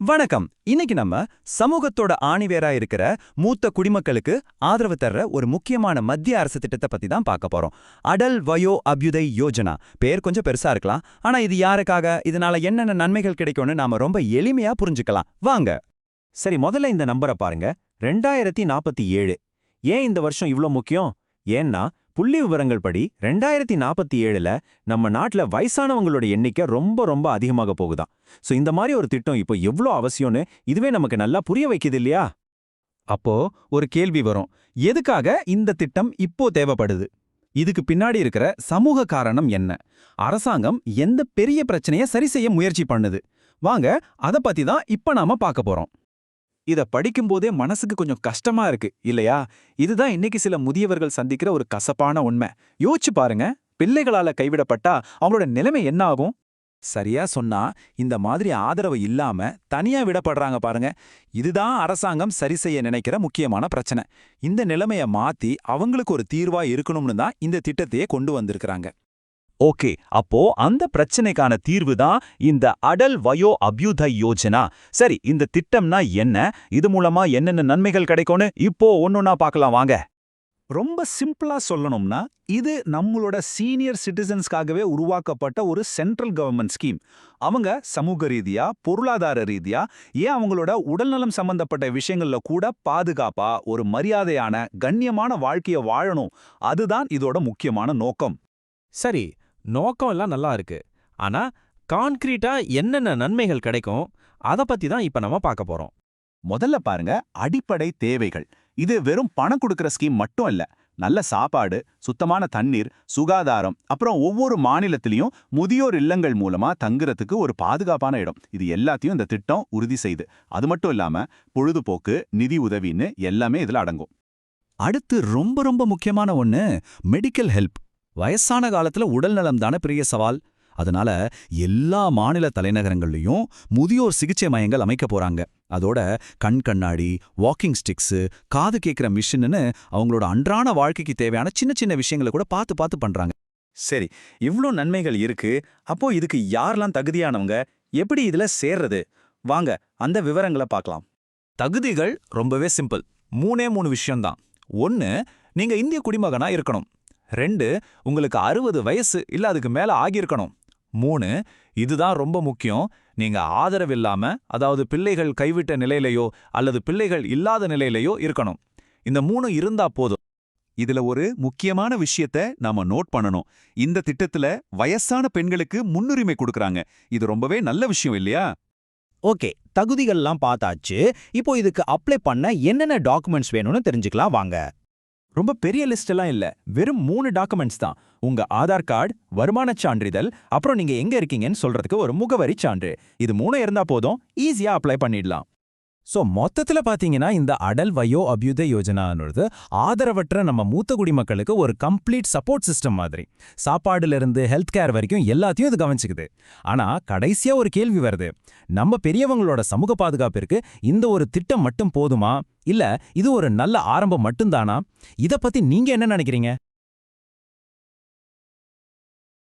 வணக்கம். இன்னைக்கு நம்ம சமூகத்தோட ஆணிவேரா இருக்கிற மூத்த குடிமக்களுக்கு ஆதரவு தர்ற ஒரு முக்கியமான மத்திய அரசு திட்டத்தை பத்தி தான் பார்க்க போறோம். அடல் வயோ அபியுதய் யோஜனா. பேர் கொஞ்சம் பெருசா இருக்கலாம். ஆனா இது யாருக்காக? இதனால என்னென்ன நன்மைகள் கிடைக்கும்னு நாம ரொம்ப எளிமையா புரிஞ்சுக்கலாம். வாங்க. சரி முதல்ல இந்த நம்பரை பாருங்க. ரெண்டாயிரத்தி நாற்பத்தி ஏழு. ஏன் இந்த வருஷம் இவ்ளோ முக்கியம்? ஏன்னா புள்ளி விவரங்கள் படி ரெண்டாயிரத்தி நாற்பத்தி ஏழுல நம்ம நாட்டுல வயசானவங்களோட எண்ணிக்கை ரொம்ப ரொம்ப அதிகமாக போகுதாம். சோ இந்த மாதிரி ஒரு திட்டம் இப்போ எவ்ளோ அவசியம்னு இதுவே நமக்கு நல்லா புரிய வைக்குது இல்லையா? அப்போ ஒரு கேள்வி வரும். எதுக்காக இந்த திட்டம் இப்போ தேவைப்படுது? இதுக்கு பின்னாடி இருக்கிற சமூக காரணம் என்ன? அரசாங்கம் எந்த பெரிய பிரச்சனைய சரி செய்ய முயற்சி பண்ணுது? வாங்க அத பத்தி தான் இப்ப நாம பார்க்க போறோம். இத படிக்கும்போதே மனசுக்கு கொஞ்சம் கஷ்டமா இருக்கு இல்லையா? இதுதான் இன்னைக்கு சில முதியவர்கள் சந்திக்கிற ஒரு கசப்பான உண்மை. யோசிச்சு பாருங்க பிள்ளைகளால கைவிடப்பட்டா அவங்களோட நிலைமை என்ன ஆகும்? சரியா சொன்னா இந்த மாதிரி ஆதரவு இல்லாம தனியா விடப்படுறாங்க பாருங்க. இதுதான் அரசாங்கம் சரி செய்ய நினைக்கிற முக்கியமான பிரச்சனை. இந்த நிலைமைய மாத்தி அவங்களுக்கு ஒரு தீர்வா இருக்கணும்னு தான் இந்த திட்டத்தையே கொண்டு வந்திருக்கிறாங்க. ஓகே அப்போ அந்த பிரச்சனைக்கான தீர்வு தான் இந்த அடல் வயோ அபியுதய் யோஜனா. சரி இந்த திட்டம்னா என்ன? இது மூலமா என்னென்ன நன்மைகள் கிடைக்கும்னு இப்போ ஒன்னொன்னா பார்க்கலாம் வாங்க. ரொம்ப சிம்பிளா சொல்லணும்னா இது நம்மளோட சீனியர் சிட்டிசன்ஸ்க்காகவே உருவாக்கப்பட்ட ஒரு சென்ட்ரல் கவர்மெண்ட் ஸ்கீம். அவங்க சமூக ரீதியா பொருளாதார ரீதியா ஏன் அவங்களோட உடல்நலம் சம்பந்தப்பட்ட விஷயங்கள்ல கூட பாதுகாப்பா ஒரு மரியாதையான கண்ணியமான வாழ்க்கைய வாழணும் அதுதான் இதோட முக்கியமான நோக்கம். சரி நோக்கம் எல்லாம் நல்லா இருக்கு. ஆனா கான்கிரீட்டா என்னென்ன நன்மைகள் கிடைக்கும் அத பத்தி தான் இப்ப நம்ம பார்க்க போறோம். முதல்ல பாருங்க அடிப்படை தேவைகள். இது வெறும் பணம் கொடுக்கிற ஸ்கீம் மட்டும் இல்ல நல்ல சாப்பாடு சுத்தமான தண்ணீர் சுகாதாரம் அப்புறம் ஒவ்வொரு மாநிலத்திலையும் முதியோர் இல்லங்கள் மூலமா தங்குறதுக்கு ஒரு பாதுகாப்பான இடம். இது எல்லாத்தையும் இந்த திட்டம் உறுதி செய்து. அது மட்டும் இல்லாம பொழுதுபோக்கு நிதி உதவின்னு எல்லாமே இதுல அடங்கும். அடுத்து ரொம்ப ரொம்ப முக்கியமான ஒண்ணு மெடிக்கல் ஹெல்ப் வயசான காலத்துல உடல்நலம் தானே பெரிய சவால். அதனால எல்லா மாநில தலைநகரங்கள்லயும் முதியோர் சிகிச்சை மையங்கள் அமைக்க போறாங்க. அதோட கண் கண்ணாடி வாக்கிங் ஸ்டிக்ஸு காது கேட்குற மிஷின்னு அவங்களோட அன்றான வாழ்க்கைக்கு தேவையான சின்ன சின்ன விஷயங்களை கூட பார்த்து பார்த்து பண்றாங்க. சரி இவ்ளோ நன்மைகள் இருக்கு. அப்போ இதுக்கு யாரெல்லாம் தகுதியானவங்க? எப்படி இதுல சேர்றது? வாங்க அந்த விவரங்களை பார்க்கலாம். தகுதிகள் ரொம்பவே சிம்பிள். மூணே மூணு விஷயம்தான். ஒன்னு நீங்க இந்திய குடிமகனா இருக்கணும். ரெண்டு உங்களுக்கு அறுபது வயசு இல்ல அதுக்கு மேல ஆகியிருக்கணும். மூணு இதுதான் ரொம்ப முக்கியம். நீங்க ஆதரவு இல்லாம அதாவது பிள்ளைகள் கைவிட்ட நிலையிலையோ அல்லது பிள்ளைகள் இல்லாத நிலையிலையோ இருக்கணும். இந்த மூணு இருந்தா போதும். இதுல ஒரு முக்கியமான விஷயத்த நாம நோட் பண்ணணும். இந்த திட்டத்துல வயசான பெண்களுக்கு முன்னுரிமை கொடுக்கறாங்க. இது ரொம்பவே நல்ல விஷயம் இல்லையா? ஓகே தகுதிகள்லாம் பார்த்தாச்சு. இப்போ இதுக்கு அப்ளை பண்ண என்னென்ன டாக்குமெண்ட்ஸ் வேணும்னு தெரிஞ்சுக்கலாம். வாங்க. ரொம்ப பெரிய லிஸ்ட் எல்லாம் இல்ல. வெறும் மூணு டாக்குமெண்ட்ஸ் தான். உங்க ஆதார் கார்டு வருமானச் சான்றிதழ் அப்புறம் நீங்க எங்க இருக்கீங்கன்னு சொல்றதுக்கு ஒரு முகவரி சான்று. இது மூணு இருந்தா போதும் ஈஸியா அப்ளை பண்ணிடலாம். சோ மொத்தத்துல பாத்தீங்கன்னா இந்த அடல் வயோ அபியுத யோஜனான்றது ஆதரவற்ற நம்ம மூத்த குடிமக்களுக்கு ஒரு கம்ப்ளீட் சப்போர்ட் சிஸ்டம் மாதிரி. சாப்பாடுல இருந்து ஹெல்த் கேர் வரைக்கும் எல்லாத்தையும் இது கவனிச்சுக்குது. ஆனா கடைசியா ஒரு கேள்வி வருது. நம்ம பெரியவங்களோட சமூக பாதுகாப்பிற்கு இந்த ஒரு திட்டம் மட்டும் போதுமா? இல்ல இது ஒரு நல்ல ஆரம்பம் மட்டும்தானா? இத பத்தி நீங்க என்ன நினைக்கிறீங்க?